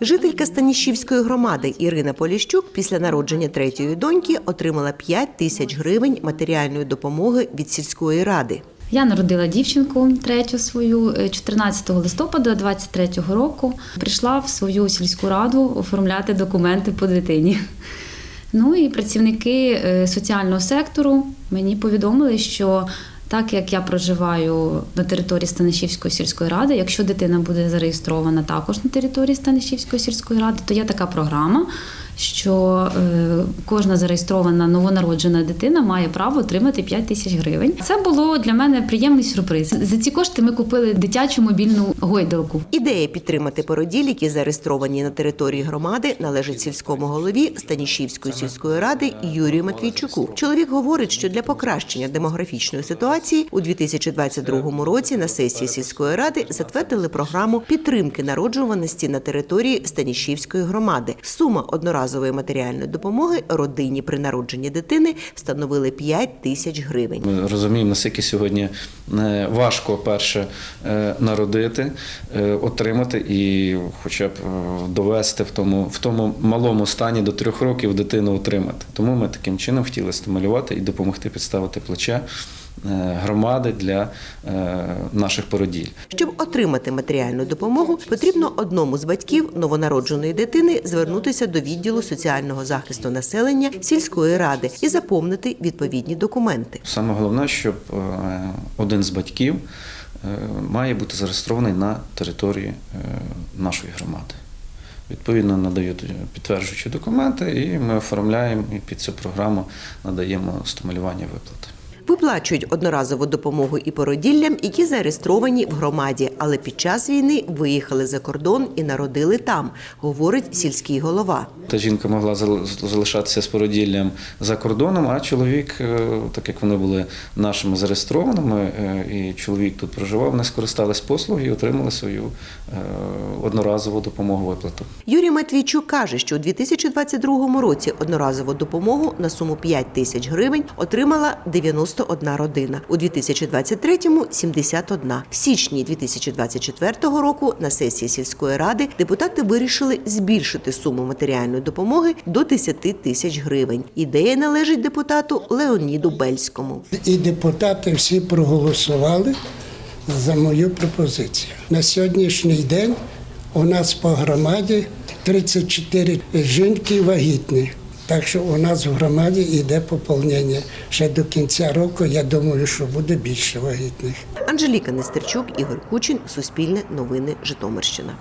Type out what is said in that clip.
Жителька Станішівської громади Ірина Поліщук після народження третьої доньки отримала 5 тисяч гривень матеріальної допомоги від сільської ради. Я народила дівчинку третю свою е, 14 листопада 23-го року. Прийшла в свою сільську раду оформляти документи по дитині. Ну і працівники е, соціального сектору мені повідомили, що так як я проживаю на території Станишівської сільської ради, якщо дитина буде зареєстрована також на території Станишівської сільської ради, то є така програма, що е, кожна зареєстрована новонароджена дитина має право отримати 5 тисяч гривень. Це було для мене приємний сюрприз. За ці кошти ми купили дитячу мобільну гойдалку. Ідея підтримати породіль, які зареєстровані на території громади, належить сільському голові Станішівської сільської ради Юрію Матвійчуку. Чоловік говорить, що для покращення демографічної ситуації у 2022 році на сесії сільської ради затвердили програму підтримки народжуваності на території Станішівської громади. Сума одноразової матеріальної допомоги родині при народженні дитини становили 5 тисяч гривень. Ми розуміємо, наскільки сьогодні е, важко перше е, народити, е, отримати і хоча б довести в тому, в тому малому стані до трьох років дитину отримати. Тому ми таким чином хотіли стимулювати і допомогти підставити плече громади для е, наших породіль. Щоб отримати матеріальну допомогу, потрібно одному з батьків новонародженої дитини звернутися до відділу соціального захисту населення сільської ради і заповнити відповідні документи. Саме головне, щоб е, один з батьків е, має бути зареєстрований на території е, нашої громади. Відповідно, надають підтверджуючі документи, і ми оформляємо і під цю програму надаємо стимулювання виплати. Виплачують одноразову допомогу і породіллям, які зареєстровані в громаді, але під час війни виїхали за кордон і народили там, говорить сільський голова. Та жінка могла зал- залишатися з породіллям за кордоном, а чоловік, е, так як вони були нашими зареєстрованими, е, і чоловік тут проживав, вони скористались послуги і отримали свою е, одноразову допомогу виплату. Юрій Матвійчук каже, що у 2022 році одноразову допомогу на суму 5 тисяч гривень отримала 91 родина. У 2023 – 71. В січні 2024 року на сесії сільської ради депутати вирішили збільшити суму матеріальної допомоги до 10 тисяч гривень. Ідея належить депутату Леоніду Бельському. І депутати всі проголосували за мою пропозицію. На сьогоднішній день у нас по громаді 34 жінки вагітні. Так що у нас в громаді йде поповнення. Ще до кінця року я думаю, що буде більше вагітних. Анжеліка Нестерчук, Ігор Кучин, Суспільне новини Житомирщина.